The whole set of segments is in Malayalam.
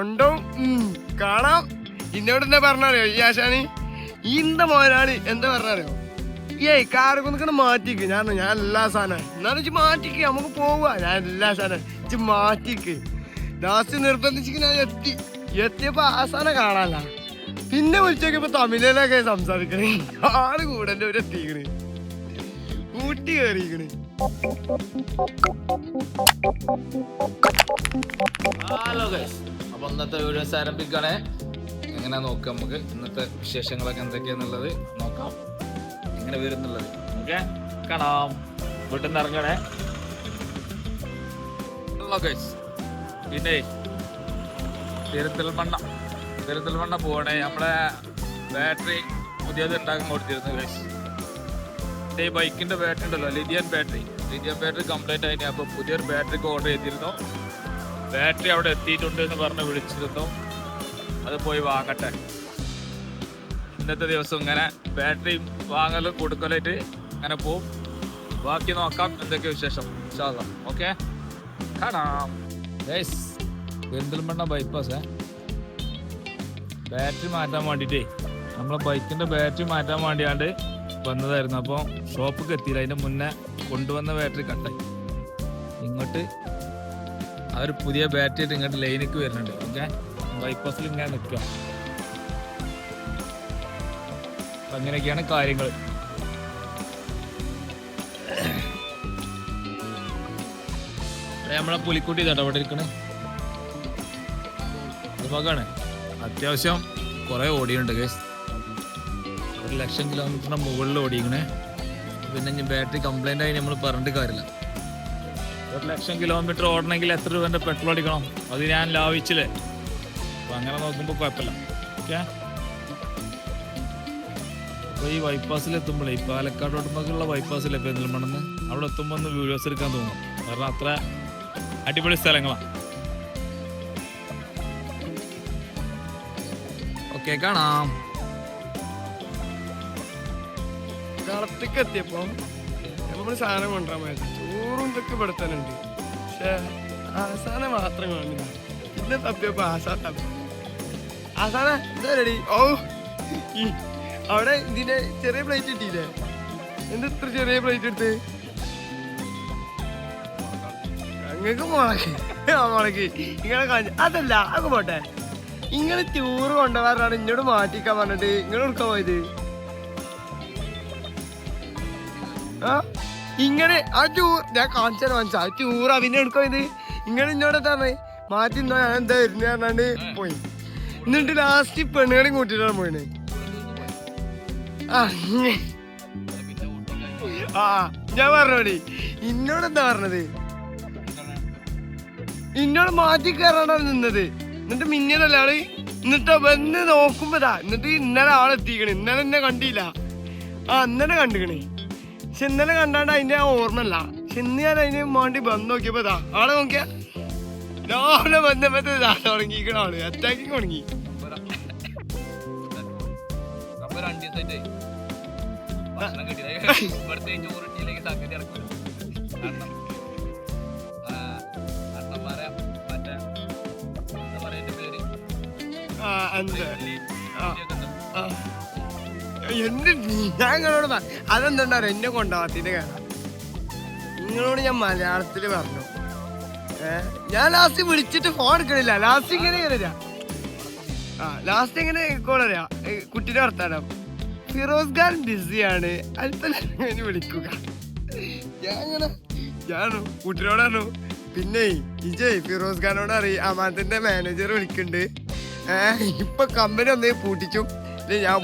ഉണ്ടോ? കാണാം. ഇന്നോട് എന്താ പറഞ്ഞറിയോ ഈ ആശാനി? ഇന്ത മോനാളി എന്താ പറഞ്ഞറിയോ? ഏയ് കാറ് മാറ്റിക്ക്. ഞാൻ ഞാൻ എല്ലാ സാധനം എന്നാലും മാറ്റിക്ക് നമുക്ക് പോവാ. ഞാൻ എല്ലാ സാധനം ഇച്ച് മാറ്റിക്ക്. ലാസ്റ്റ് നിർബന്ധിച്ച് ഞാൻ എത്തി. എത്തിയപ്പോ ആ സാധനം കാണാല്ല. പിന്നെ വിളിച്ചോക്കിയപ്പോ തമിഴിലൊക്കെ സംസാരിക്കണേ. ആൾ കൂടന്റെ ഒരു എത്തിക്കണ്. കൂട്ടി കയറിക്കണ് ഹലോ ഗൈസ് അപ്പൊ ഇന്നത്തെ വീഡിയോസ് ആരംഭിക്കണേ എങ്ങനെ നോക്കാം നമുക്ക്? ഇന്നത്തെ വിശേഷങ്ങളൊക്കെ എന്തൊക്കെയാന്നുള്ളത് നോക്കാം. എങ്ങനെ വരുന്നുള്ളത്. ഓക്കെ കാണാം. വീട്ടിൽ നിന്ന് ഇറങ്ങണേ. പിന്നെ തിരുത്തൽ പിന്നെ തിരുത്തൽമണ്ണ. തിരുത്തൽമണ്ണ പോകണേ നമ്മളെ ബാറ്ററി പുതിയത് ഉണ്ടാക്കാൻ കൊടുത്തിരുന്നു ഗൈസ് എന്റെ ഈ ബൈക്കിന്റെ ബാറ്ററി ഉണ്ടല്ലോ lithium battery lithium battery complete ആയിട്ട് അപ്പോൾ പുതിയൊരു ബാറ്ററിക്ക് ഓർഡർ ചെയ്തിരുന്നു. ബാറ്ററി അവിടെ എത്തിയിട്ടുണ്ട് എന്ന് പറഞ്ഞ് വിളിച്ചിരുന്നു. അത് പോയി വാങ്ങട്ടെ. ഇന്നത്തെ ദിവസം ഇങ്ങനെ ബാറ്ററി വാങ്ങലും കൊടുക്കലായിട്ട് അങ്ങനെ പോവും. ബാക്കി നോക്കാം എന്തൊക്കെ വിശേഷം. ഓക്കെ? കാണാം. പെരിന്തൽമണ്ണ ബൈപ്പാസ് ബാറ്ററി മാറ്റാൻ വേണ്ടിയിട്ടേ നമ്മളെ ബൈക്കിന്റെ ബാറ്ററി മാറ്റാൻ വേണ്ടിയാണ്ട് വന്നതായിരുന്നു. അപ്പോൾ ഷോപ്പിൽ എത്തിയില്ല. അതിന്റെ മുന്നേ കൊണ്ടുവന്ന ബാറ്ററി കട്ടായി. ഇങ്ങോട്ട് ആ ഒരു പുതിയ ബാറ്ററി ഇങ്ങോട്ട് ലൈനിക്ക് വരുന്നുണ്ട്. ഓക്കെ? ബൈപ്പാസിൽ ഇങ്ങനെ നിൽക്കുക. അങ്ങനെയൊക്കെയാണ് കാര്യങ്ങൾ. നമ്മളെ പുലിക്കുട്ടി ഇതാട്ടോ അവിടെ ഇരിക്കണേ. ഭാഗമാണ് അത്യാവശ്യം കുറെ ഓടിയുണ്ട് കേസ് ഒരു ലക്ഷം കിലോമീറ്ററിന് മുകളിൽ ഓടിക്കണേ പിന്നെ ഇനി ബാറ്ററി കംപ്ലൈന്റ് ആയി നമ്മൾ പറഞ്ഞിട്ട് കാര്യമില്ല. ഒരു ലക്ഷം കിലോമീറ്റർ ഓടണമെങ്കിൽ എത്ര രൂപന്റെ പെട്രോൾ അടിക്കണം? അത് ഞാൻ ലാഭിച്ചില്ലേ. അപ്പം അങ്ങനെ നോക്കുമ്പോൾ കുഴപ്പമില്ല. ഓക്കെ അപ്പോൾ ഈ ബൈപ്പാസിൽ എത്തുമ്പോഴേ ഈ പാലക്കാട് ഓടുമ്പോഴുള്ള ബൈപ്പാസിലെ പെരിന്തൽമണ്ണെന്ന് അവിടെ എത്തുമ്പോൾ ഒന്ന് വീഡിയോസ് എടുക്കാൻ തോന്നും. കാരണം അത്ര അടിപൊളി സ്ഥലങ്ങളാണ്. ഓക്കെ കാണാം. കളത്തേക്ക് നമ്മൾ സാധനം കൊണ്ടുവരാൻ പോയത് ചോറും ഇതൊക്കെ പെടുത്താനുണ്ട് പക്ഷേ ആസാന മാത്രം കാണില്ല പിന്നെ തപ്പിയപ്പോ ആസാ തപ്പി. ആസാന എന്താ റെഡി ഓ അവിടെ ഇതിന്റെ ചെറിയ പ്ലേറ്റ് കിട്ടിയില്ലേ? എന്ത് ഇത്ര ചെറിയ പ്ലേറ്റ് എടുത്ത്? അങ്ങക്ക് മുളക്. മുളക്. ഇങ്ങനെ കാണിച്ചു. അതല്ല അത് പോട്ടെ. ഇങ്ങനെ ടൂറ് കൊണ്ടുപോകാറാണ് ഇങ്ങോട്ട് മാറ്റിക്കാൻ പറഞ്ഞിട്ട് ഇങ്ങനെ എടുക്കാൻ പോയത്? ആ? ഇങ്ങനെ ആ ടൂർ ഞാൻ കാണിച്ചാൽ മനസ്സിലാ ആ ടൂർ അവനെ എടുക്കോ ഇത്. ഇങ്ങനെ ഇന്നോട് തന്നെ മാറ്റി നിന്നോ ഞാൻ എന്താ വരുന്ന? പറഞ്ഞാണ്ട് പോയി. എന്നിട്ട് ലാസ്റ്റ് പെണ്ണുകളെയും കൂട്ടിയിട്ടാണ് പോയിന്. ആ ഞാൻ പറഞ്ഞോടി. ഇന്നോട് എന്താ പറഞ്ഞത്? ഇന്നോട് മാറ്റി കയറാനാണ് നിന്നത്. എന്നിട്ട് മിന്നലല്ല ആൾ എന്നിട്ട് വന്ന് നോക്കുമ്പോഴാ എന്നിട്ട് ഇന്നലെ ആളെത്തിക്കണേ. ഇന്നലെ എന്നെ കണ്ടില്ല. ആ ഇന്നലെ കണ്ടുകണേ പക്ഷെ ഇന്നലെ കണ്ടാണ്ട് അതിന്റെ ആ ഓർമ്മല്ല പക്ഷെ ഇന്ന് ഞാൻ അതിന് വേണ്ടി ബന്ധം നോക്കിയപ്പോ ഇതാ ആളെ നോക്കിയ. രാവിലെ ബന്ധപ്പെട്ട് ഇതാ തുടങ്ങിക്കണ ആൾ. അറ്റാക്കിങ് തുടങ്ങി. ആ എന്താ ആ, ആ. എന്ത് ഞങ്ങളോട് ഞാൻ നിങ്ങളോട് പറ- അതെന്താ എന്നെ കൊണ്ടാവാത്തിന്റെ കാരണം നിങ്ങളോട് ഞാൻ മലയാളത്തിൽ പറഞ്ഞു. ഞാൻ ലാസ്റ്റ് വിളിച്ചിട്ട് ഫോൺ എടുക്കണില്ല. ലാസ്റ്റ് ഇങ്ങനെ വരാ ആ ലാസ്റ്റ് ഇങ്ങനെ കോൾ അറിയാ? കുട്ടിയുടെ വർത്താനം. ഫിറോസ് ഖാൻ ബിസിയാണ് അല്പം വിളിക്കുക. ഞാൻ ഇങ്ങനെ ഞാൻ പിന്നെ ഇജയ് ഫിറോസ് ഖാനോട് അറിയ മാനേജർ വിളിക്കുന്നുണ്ട് ഏഹ് ഇപ്പൊ കമ്പനി ഒന്നേ പൂട്ടിച്ചു. ഞാൻ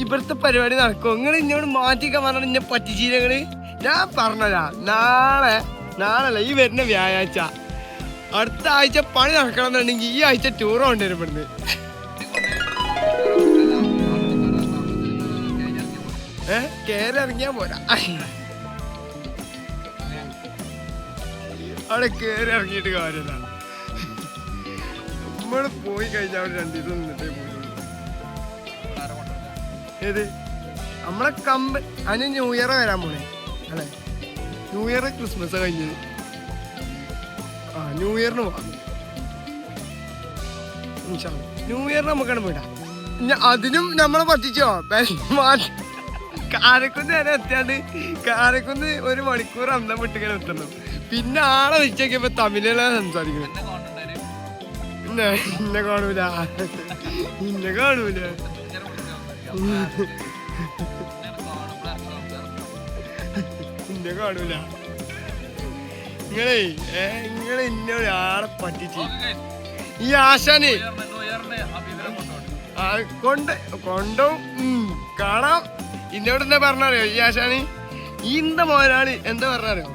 ഇവിടുത്തെ പരിപാടി നടക്കും. നിങ്ങൾ ഇന്നോട് മാറ്റിക്കാൻ പറഞ്ഞ ഇന്നെ പറ്റിച്ചില്ലങ്ങൾ ഞാൻ പറഞ്ഞതാ. നാളെ നാളല്ല ഈ വരുന്ന വ്യാഴാഴ്ച. അടുത്ത ആഴ്ച പണി നടക്കണം എന്നുണ്ടെങ്കിൽ ഈ ആഴ്ച ടൂർ കൊണ്ടുവരും ഇവിടുന്ന്. ഏ? കേറി ഇറങ്ങിയാ പോരാ. അവിടെ കേറി ഇറങ്ങിയിട്ട് കാര്യമില്ല. നമ്മൾ പോയി കഴിഞ്ഞാൽ അവിടെ രണ്ടു ദിവസം നിന്നിട്ടേ പോയുള്ളൂ ഏത്? നമ്മളെ കമ്പ അതിന് ന്യൂ ഇയർ വരാൻ പോണേ. അല്ലേ? ന്യൂ ഇയർ ക്രിസ്മസ് കഴിഞ്ഞത് ന്യൂ ഇയറിന് പോവാം. ന്യൂ ഇയർ നമുക്കാണ് പോയിട്ടാ അതിനും നമ്മളെ പറ്റിച്ചോ? കാരക്കുന്ന് വരെ എത്തിയാണ്ട് കാരക്കുന്ന് ഒരു മണിക്കൂർ അന്തം വിട്ടിങ്ങനെ എത്തണം. പിന്നെ ആളെ വെച്ചോക്കിയപ്പോ തമിഴിലാണ് സംസാരിക്കുന്നത് എന്നെ ഇന്നെ കാണൂല. ഇന്ന കാണൂല. ഇന്നെ കാണൂല. നിങ്ങളേ നിങ്ങളെ ഇന്നെ ഒരാളെ പറ്റിച്ച്. ഈ ആശാനെ. കൊണ്ട് കൊണ്ടും കാണാം. ഇന്നോട് എന്താ പറഞ്ഞറിയോ ഈ ആശാന്? ഇന്ത മോനാളി എന്താ പറഞ്ഞറിയോ?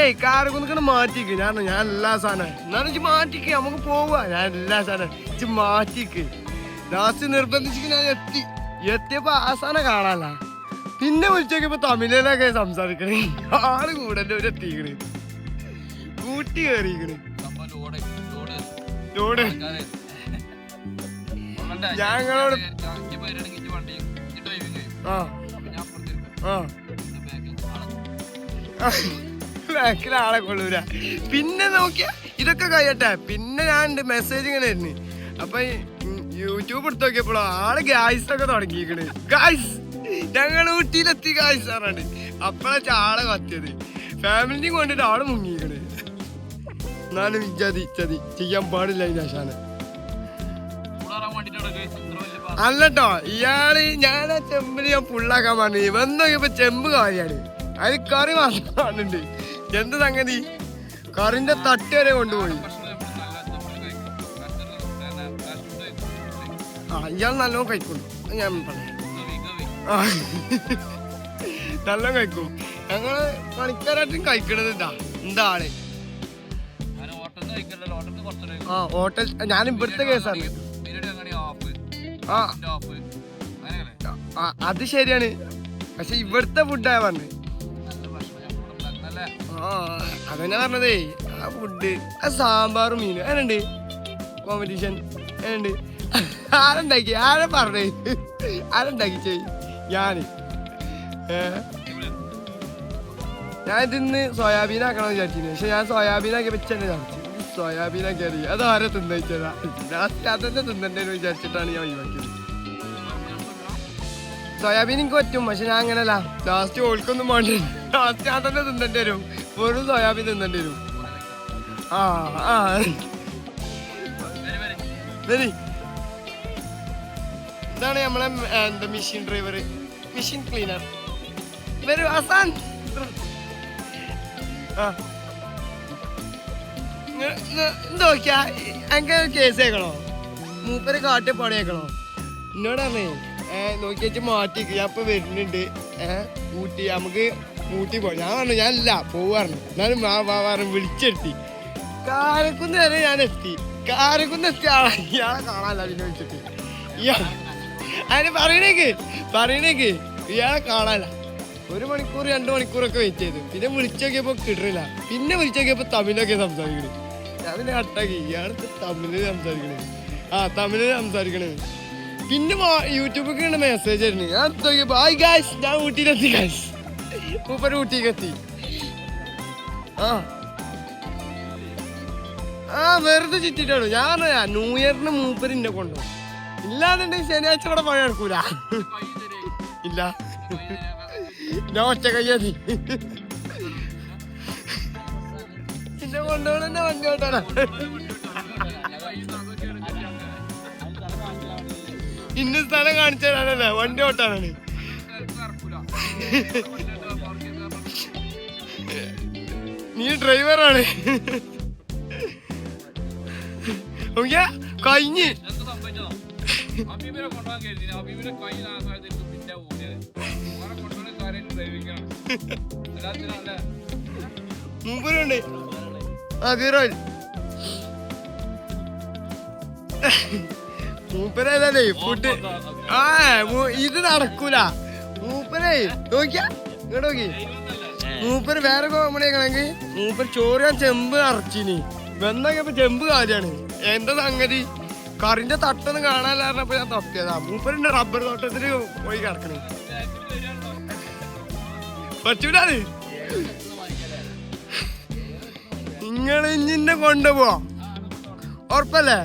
ഏയ് കുന്നിക്കണ മാറ്റിക്ക്. ഞാൻ ഞാൻ എല്ലാ സാധനം എന്നാലും ഇജ്ജ് മാറ്റിക്ക് നമുക്ക് പോവാ. ഞാൻ എല്ലാ സാധനം മാറ്റിക്ക്. ലാസ്റ്റ് നിർബന്ധിച്ചിട്ട് ഞാൻ എത്തി. എത്തിയപ്പോ ആ സാധനം കാണാല്ല. പിന്നെ വിളിച്ചോക്കിയപ്പോ തമിഴിലൊക്കെ സംസാരിക്കണേ. ആൾ കൂടെ ഒരു എത്തിക്കണ്. കൂട്ടി കയറിക്കണ് ലോഡ് ഞങ്ങളോട് ആ. ആ. ബാക്കിൽ ആളെ. കൊള്ളൂല. പിന്നെ നോക്കിയ ഇതൊക്കെ കഴിയട്ടെ. പിന്നെ ഞാൻ മെസ്സേജ് ഇങ്ങനെ വരുന്നു അപ്പൊ യൂട്യൂബ് എടുത്ത് നോക്കിയപ്പോഴോ ആൾ ഗായ്സ് ഒക്കെ തുടങ്ങിയിരിക്കണ്. ഗായ്സ് ഞങ്ങൾ ഊട്ടിയിലെത്തി ഗായ്സ് ആറാണ് അപ്പഴാ ആളെ കത്തിയത്. ഫാമിലിനെ കൊണ്ടിട്ട് ആൾ മുങ്ങിയിരിക്കണ്. എന്നാലും ചതി ചതി ചെയ്യാൻ പാടില്ല നശാന അല്ലട്ടോ ഇയാൾ ഞാൻ ആ ചെമ്പിന് ഞാൻ ഫുള്ളാക്കാൻ പറഞ്ഞു വന്ന് നോക്കിയപ്പോ ചെമ്പ് കാര്യാണ് അതിൽ കറി മാത്രമുണ്ട് എന്ത് സംഗതി? കറിന്റെ തട്ട് വരെ കൊണ്ടുപോയി. ആ ഇയാൾ നല്ലോണം ഞാൻ പറയാം. ആ. നല്ലോണം കഴിക്കും. ഞങ്ങൾ പണിക്കാരായിട്ടും കഴിക്കണത് ഇതാ എന്താ ആൾ. ആ ഹോട്ടൽ ഞാൻ ഇവിടുത്തെ കേസാണ്. ആ. അത് ശരിയാണ്. പക്ഷെ ഇവിടുത്തെ ഫുഡാ പറഞ്ഞത് ആ അതന്നെ പറഞ്ഞതേ. ആ ഫുഡ് ആ സാമ്പാറും മീനും. അതിനുണ്ട് കോമ്പറ്റീഷൻ അതിനുണ്ട് ആരുണ്ടാക്കി ആരെ പറഞ്ഞേ? ആരുണ്ടാക്കി ചെയ്? ഞാൻ. ഞാൻ ഇതിന്ന് സോയാബീൻ ആക്കണം വിചാരിച്ചിരുന്നു. പക്ഷെ ഞാൻ സോയാബീൻ ആക്കി വെച്ചെന്നെ ചാടിച്ചു സോയാബീൻ ആക്കി അറിയാം അത് ആരെ തിന്നയിച്ചതാ ലാസ്റ്റ് അതന്നെ തിന്നണ്ടേന്ന് വിചാരിച്ചിട്ടാണ് ഞാൻ ഒഴിവാക്കിയത്. സോയാബീൻ എനിക്ക് പറ്റും. പക്ഷെ ഞാൻ അങ്ങനല്ല ലാസ്റ്റ് ഓൾക്കൊന്നും വേണ്ട. ലാസ്റ്റ് ഞാൻ തന്നെ തിന്നേണ്ടി വരും. വെറും സോയാബീൻ തിന്നേണ്ടി വരും. ആ ആ. ശരി ഇതാണ് നമ്മളെ മെഷീൻ ഡ്രൈവർ മെഷീൻ ക്ലീനർ വരൂ ആസാൻ കേസേക്കണോ? കേൾക്കണോ മൂപ്പര് കാട്ടി പണിയേക്കണോ? എന്നോട് പറഞ്ഞേ ഏ നോക്കി വെച്ച് മാറ്റി ഞാൻ ഇപ്പൊ വരുന്നുണ്ട്. ഊട്ടി. നമുക്ക് ഊട്ടി പോ ഞാൻ പറഞ്ഞു ഞാൻ ഇല്ല പോവാറുണ്ട് എന്നാലും വാ പറഞ്ഞു വിളിച്ചെത്തി. കാരക്കുന്ന് വരെ ഞാൻ എത്തി. കാരക്കുന്ന് എത്തിയ ഞാൻ കാണാനല്ല അതിനെ വിളിച്ചിട്ട്. അതിന് പറയണേക്ക് പറയണേക്ക്. ഇയാളെ കാണാനല്ല. ഒരു മണിക്കൂർ രണ്ട് മണിക്കൂറൊക്കെ വെയിറ്റ് ചെയ്തു. പിന്നെ വിളിച്ചു നോക്കിയപ്പോ കിട്ടില്ല പിന്നെ വിളിച്ചു നോക്കിയപ്പോ തമിഴൊക്കെ സംസാരിക്കണേ. പിന്നെ കട്ടാക്കി ഇയാൾക്ക് തമിഴ് സംസാരിക്കണേ. ആ തമിഴ് സംസാരിക്കണേ. പിന്നെ യൂട്യൂബിൽ കണ്ട മെസ്സേജ് ആയിരുന്നു ഞാൻ നോക്കിയപ്പോ ഹായ് ഗായ്സ് ഞാൻ ഊട്ടിയിലെത്തി ഗായ്സ് മൂപ്പര് ഊട്ടിയിലെത്തി. ആ. ആ വെറുതെ ചുറ്റിട്ടാണ്. ഞാൻ ന്യൂ ഇയറിന് മൂപ്പര് എന്നെ കൊണ്ടുപോകും ഇല്ലാന്നുണ്ടെങ്കിൽ ശനിയാഴ്ച കൂടെ പഴയ എടുക്കൂല ഇല്ല. ഞാൻ ഒറ്റ കയ്യാതി എന്നെ കൊണ്ടുപോകണ വണ്ടി ഓട്ടാണ് ഇന്ന സ്ഥലം കാണിച്ചു തരാനല്ല വണ്ടി ഓട്ടാനാണ്. നീ ഡ്രൈവറാണ്. കഴിഞ്ഞ്. അബീബിനെ ആ ബീറോ മൂപ്പരല്ലേ ഫുഡ് ആ ഇത് നടക്കൂല. മൂപ്പരേ നോക്കിയാ? ഇങ്ങോട്ട് നോക്കി. മൂപ്പര് വേറെ കോമഡിയാണെങ്കിൽ മൂപ്പര് ചോറ് ഞാൻ ചെമ്പ് നിറച്ചിനി ഇപ്പൊ ചെമ്പ് കാര്യാണ് എന്താ സംഗതി? കറിന്റെ തട്ടൊന്നും കാണാനില്ലായിരുന്നപ്പോ ഞാൻ തപ്പിയതാ. മൂപ്പരിന്റെ റബ്ബർ തോട്ടത്തിൽ പോയി കിടക്കണേ. പറ്റൂലാണ് നിങ്ങൾ ഇഞ്ഞിന്റെ കൊണ്ടുപോ ഉറപ്പല്ലേ?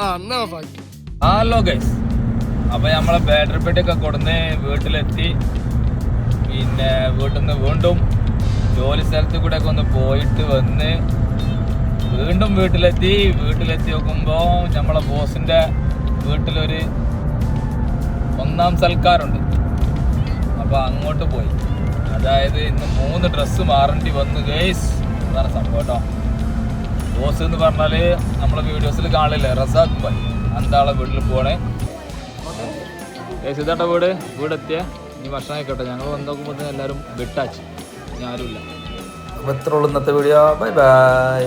ആ എന്നാ ഹലോ ഗൈസ് അപ്പൊ നമ്മളെ ബാറ്ററി പെട്ടിയൊക്കെ കൊടുന്ന് വീട്ടിലെത്തി. പിന്നെ വീട്ടിൽ നിന്ന് വീണ്ടും ജോലി സ്ഥലത്ത് കൂടെ ഒക്കെ ഒന്ന് പോയിട്ട് വന്ന് വീണ്ടും വീട്ടിലെത്തി. വീട്ടിലെത്തി നോക്കുമ്പോൾ നമ്മളെ ബോസിന്റെ വീട്ടിലൊരു ഒന്നാം സൽക്കാരുണ്ട്. അപ്പോൾ അങ്ങോട്ട് പോയി. അതായത് ഇന്ന് മൂന്ന് ഡ്രസ്സ് മാറേണ്ടി വന്നു ഗേസ് അതാണ് സംഭവം കേട്ടോ. ബോസ് എന്ന് പറഞ്ഞാൽ നമ്മളെ വീഡിയോസിൽ കാണില്ല? റസാഖ് ഭായ് അന്താളെ വീട്ടിൽ പോണേ? ഗേസ് ഇതാട്ടോ വീട്. വീടെത്തിയ. ഇനി ഭക്ഷണം ആയിക്കോട്ടെ ഞങ്ങൾ വന്ന് നോക്കുമ്പോൾ എല്ലാവരും വിട്ടാച്ച്. ഇനി ആരുമില്ല. അപ്പോൾ ഇത്ര ഉള്ളൂ ഇന്നത്തെ വീഡിയോ ബൈ ബൈ